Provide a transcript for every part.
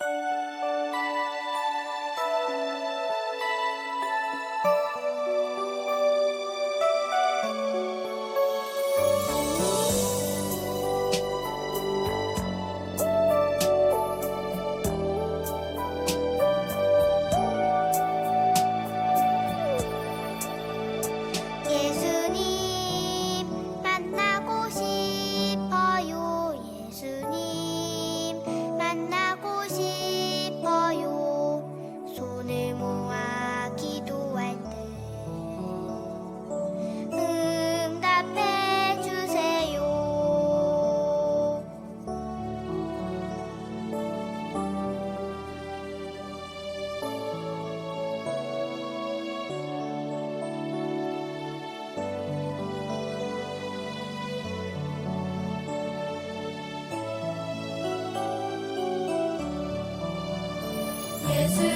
Música Jesús.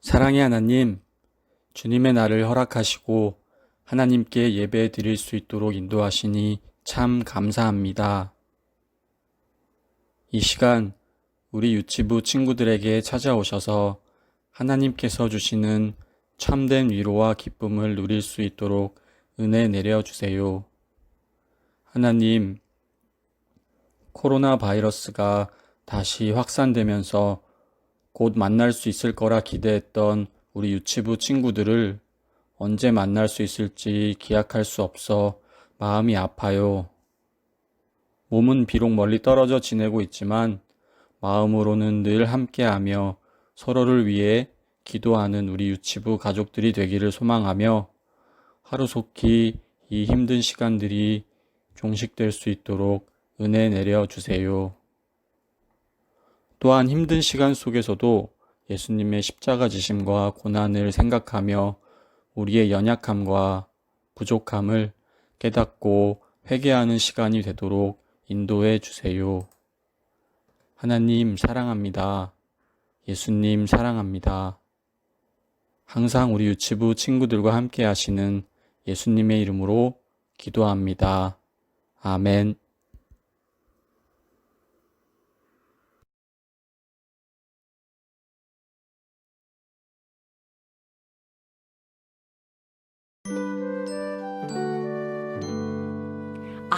사랑의 하나님, 주님의 날을 허락하시고 하나님께 예배 드릴 수 있도록 인도하시니 참 감사합니다. 이 시간 우리 유치부 친구들에게 찾아오셔서 하나님께서 주시는 참된 위로와 기쁨을 누릴 수 있도록 은혜 내려주세요. 하나님, 코로나 바이러스가 다시 확산되면서 곧 만날 수 있을 거라 기대했던 우리 유치부 친구들을 언제 만날 수 있을지 기약할 수 없어 마음이 아파요. 몸은 비록 멀리 떨어져 지내고 있지만 마음으로는 늘 함께하며 서로를 위해 기도하는 우리 유치부 가족들이 되기를 소망하며 하루속히 이 힘든 시간들이 종식될 수 있도록 은혜 내려 주세요. 또한 힘든 시간 속에서도 예수님의 십자가 지심과 고난을 생각하며 우리의 연약함과 부족함을 깨닫고 회개하는 시간이 되도록 인도해 주세요. 하나님 사랑합니다. 예수님 사랑합니다. 항상 우리 유치부 친구들과 함께 하시는 예수님의 이름으로 기도합니다. 아멘.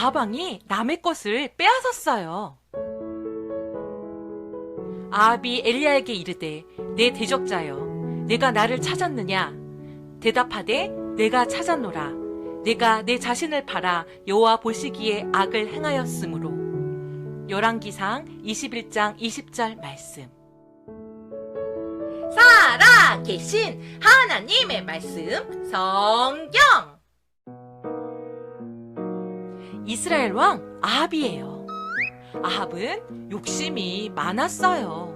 아하방이 남의 것을 빼앗았어요. 아합이 엘리야에게 이르되 내 대적자여 내가 나를 찾았느냐? 대답하되 내가 찾았노라. 내가 내 자신을 팔아 여호와 보시기에 악을 행하였으므로. 열왕기상 21장 20절 말씀. 살아 계신 하나님의 말씀 성경 이스라엘 왕 아합이에요. 아합은 욕심이 많았어요.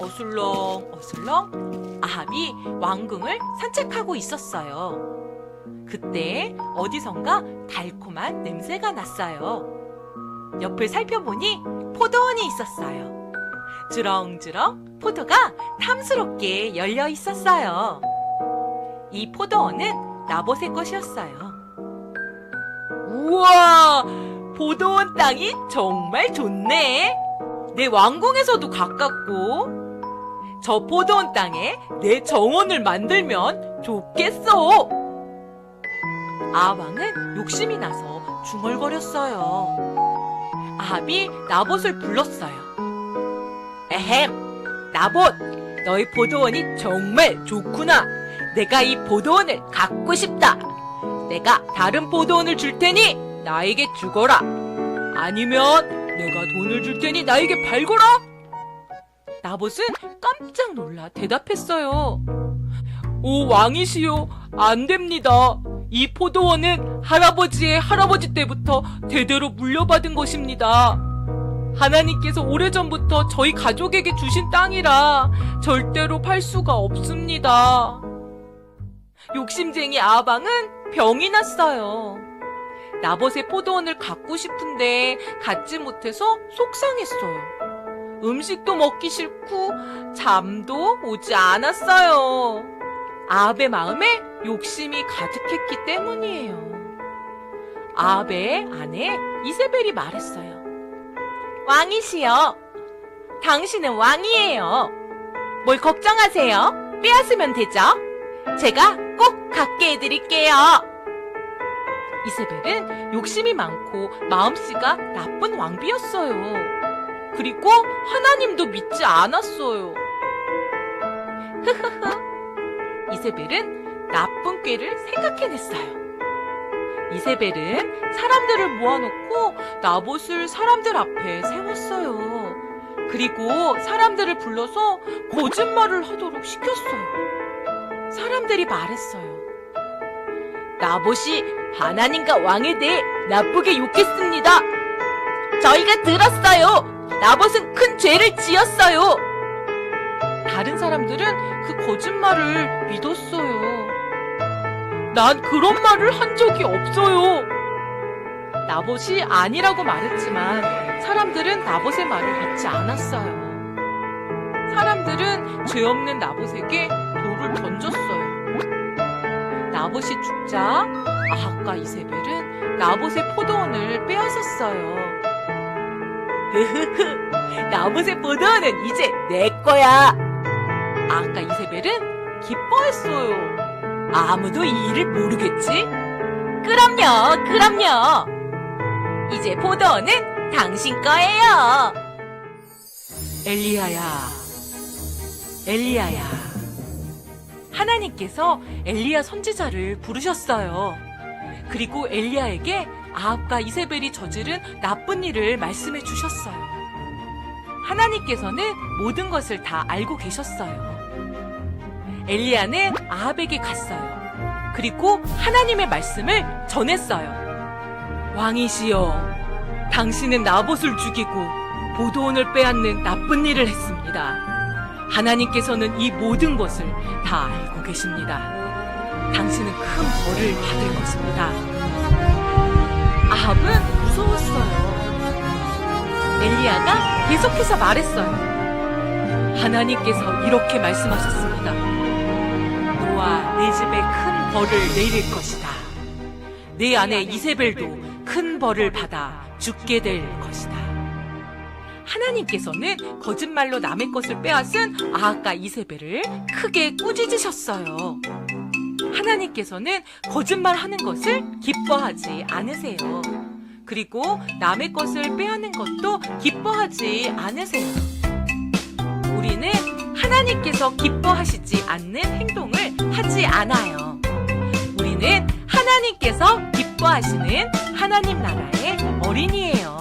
어슬렁 어슬렁 아합이 왕궁을 산책하고 있었어요. 그때 어디선가 달콤한 냄새가 났어요. 옆을 살펴보니 포도원이 있었어요. 주렁주렁 포도가 탐스럽게 열려 있었어요. 이 포도원은 나봇의 것이었어요. 우와! 보도원 땅이 정말 좋네! 내 왕궁에서도 가깝고, 저 포도원 땅에 내 정원을 만들면 좋겠어! 아왕은 욕심이 나서 중얼거렸어요. 아합이 나봇을 불렀어요. 에헴, 나봇! 너희 포도원이 정말 좋구나! 내가 이 포도원을 갖고 싶다! 내가 다른 포도원을 줄 테니 나에게 주거라. 아니면 내가 돈을 줄 테니 나에게 팔거라. 나봇은 깜짝 놀라 대답했어요. 오 왕이시여 안 됩니다. 이 포도원은 할아버지의 할아버지 때부터 대대로 물려받은 것입니다. 하나님께서 오래전부터 저희 가족에게 주신 땅이라 절대로 팔 수가 없습니다. 욕심쟁이 아방은 병이 났어요. 나봇의 포도원을 갖고 싶은데 갖지 못해서 속상했어요. 음식도 먹기 싫고 잠도 오지 않았어요. 아합의 마음에 욕심이 가득했기 때문이에요. 아합의 아내 이세벨이 말했어요. 왕이시여, 당신은 왕이에요. 뭘 걱정하세요? 빼앗으면 되죠? 제가 꼭 갖게 해드릴게요. 이세벨은 욕심이 많고 마음씨가 나쁜 왕비였어요. 그리고 하나님도 믿지 않았어요. 흐흐흐. 이세벨은 나쁜 꾀를 생각해냈어요. 이세벨은 사람들을 모아놓고 나봇을 사람들 앞에 세웠어요. 그리고 사람들을 불러서 거짓말을 하도록 시켰어요. 사람들이 말했어요. 나봇이 하나님과 왕에 대해 나쁘게 욕했습니다. 저희가 들었어요. 나봇은 큰 죄를 지었어요. 다른 사람들은 그 거짓말을 믿었어요. 난 그런 말을 한 적이 없어요. 나봇이 아니라고 말했지만 사람들은 나봇의 말을 믿지 않았어요. 사람들은 죄 없는 나봇에게 돌을 던졌어요. 나봇이 죽자 아합과 이세벨은 나봇의 포도원을 빼앗았어요. 나봇의 포도원은 이제 내 거야. 아합과 이세벨은 기뻐했어요. 아무도 이 일을 모르겠지? 그럼요, 그럼요. 이제 포도는 당신 거예요. 엘리야야, 엘리야야. 하나님께서 엘리야 선지자를 부르셨어요. 그리고 엘리야에게 아합과 이세벨이 저지른 나쁜 일을 말씀해 주셨어요. 하나님께서는 모든 것을 다 알고 계셨어요. 엘리야는 아합에게 갔어요. 그리고 하나님의 말씀을 전했어요. 왕이시여, 당신은 나봇을 죽이고 보도원을 빼앗는 나쁜 일을 했습니다. 하나님께서는 이 모든 것을 다 알고 계십니다. 당신은 큰 벌을 받을 것입니다. 아합은 무서웠어요. 엘리야가 계속해서 말했어요. 하나님께서 이렇게 말씀하셨습니다. 너와 내 집에 큰 벌을 내릴 것이다. 내 아내 이세벨도 큰 벌을 받아 죽게 될 것이다. 하나님께서는 거짓말로 남의 것을 빼앗은 아합과 이세벨을 크게 꾸짖으셨어요. 하나님께서는 거짓말하는 것을 기뻐하지 않으세요. 그리고 남의 것을 빼앗는 것도 기뻐하지 않으세요. 우리는 하나님께서 기뻐하시지 않는 행동을 하지 않아요. 우리는 하나님께서 기뻐하시는 하나님 나라의 어린이에요.